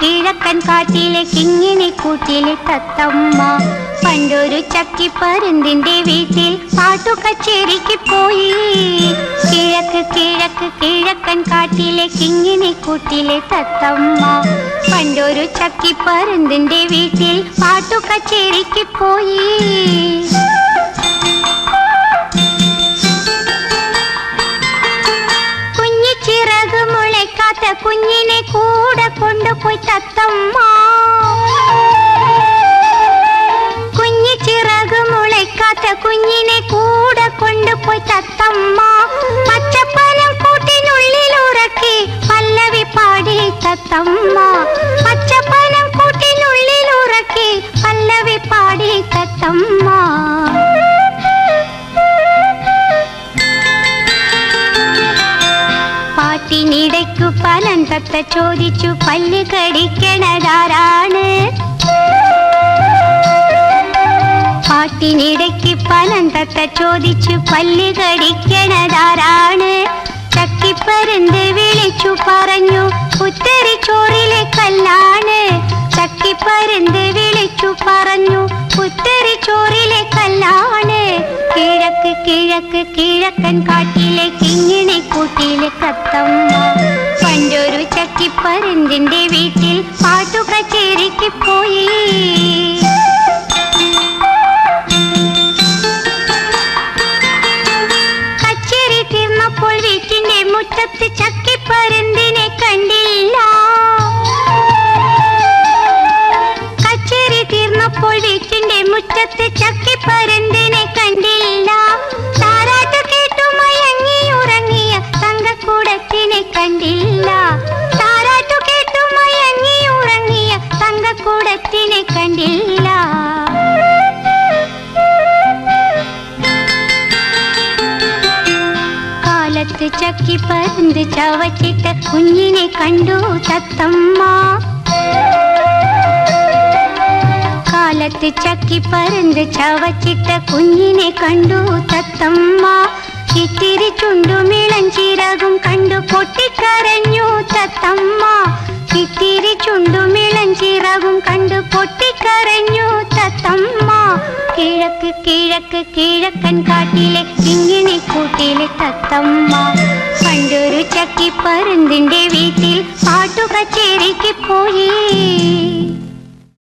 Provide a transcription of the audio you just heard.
കിഴക്കൻ കാട്ടിലെ കിങ്ങിണി കൂട്ടിലെ തത്തമ്മ. പണ്ടൊരു ചക്കിപ്പരുന്തിന്റെ വീട്ടിൽ പാട്ടു കച്ചേരിക്ക് പോയി. കിഴക്ക് കിഴക്ക് കിഴക്കൻ കാട്ടിലെ കിങ്ങിണി കൂട്ടിലെ തത്തമ്മ. പണ്ടൊരു ചക്കിപ്പരുന്തിന്റെ വീട്ടിൽ പാട്ടു കച്ചേരിക്ക് പോയി. കുഞ്ഞിനെ കൂടെ കൊണ്ടുപോയി തത്തമ്മ. കുഞ്ഞി ചിറക് മുളയ്ക്കാത്ത കുഞ്ഞിനെ കൂടെ കൊണ്ടുപോയി തത്തമ്മ. പച്ചപ്പനം കൂട്ടിനുള്ളിൽ ഉറക്കി പല്ലവി പാടി തത്തമ്മ. പച്ചപ്പനം കൂട്ടിനുള്ളിൽ ഉറക്കി പല്ലവി പാടി തത്തമ്മ. പാട്ടിനിടയ്ക്കു പലൻ തത്ത ചോദിച്ചു പല്ല് കടിക്കണതാരാണ് പാട്ടിനിടയ്ക്ക് പലൻ തത്ത ചോദിച്ചു പല്ല് കടിക്കണതാരാണ് ചക്കിപ്പരുന്ത് വിളിച്ചു പറഞ്ഞു ഉത്തരി ചോറിലെ കല്ലാണ്. ചക്കിപ്പരുന്ത് പറഞ്ഞു പുത്തരി ചോറിലെ കല്ലാണ് കിഴക്ക് കിഴക്ക് കിഴക്കൻ കാട്ടിലെ കിങ്ങിണി കൂട്ടിലെ കത്തമ്മ. പണ്ടൊരു ചക്കിപ്പരന്തിന്റെ വീട്ടിൽ പാട്ടു കച്ചേരിക്ക് പോയി കച്ചേരി തീർന്നപ്പോൾ വീട്ടിന്റെ മുറ്റത്ത് ചക്കിപ്പരന്തിനെ കണ്ടില്ല. കണ്ടില്ല. താരാട്ടു കേട്ടു മയങ്ങി ഉറങ്ങിയ തങ്കക്കൂടത്തിനെ കണ്ടില്ല. കാലത്ത് ചക്കി പരുന്ത് ചവച്ചിട്ട കുഞ്ഞിനെ കണ്ടു തത്തമ്മ. കാലത്ത് ചക്കി പരുന്ത് ചവച്ചിട്ട കുഞ്ഞിനെ കണ്ടു തത്തമ്മ. ഇത്തിരി ചുണ്ടുമിളം ചിറകും കണ്ടു പൊട്ടിക്കരഞ്ഞു തത്തമ്മ. കിഴക്ക് കിഴക്ക് കിഴക്കൻ കാട്ടിലെ ഇങ്ങനെ കൂട്ടിലെ തത്തമ്മ. പണ്ടൊരു ചക്കി പരുന്തിന്റെ വീട്ടിൽ പാട്ടുകച്ചേരിക്ക് പോയി.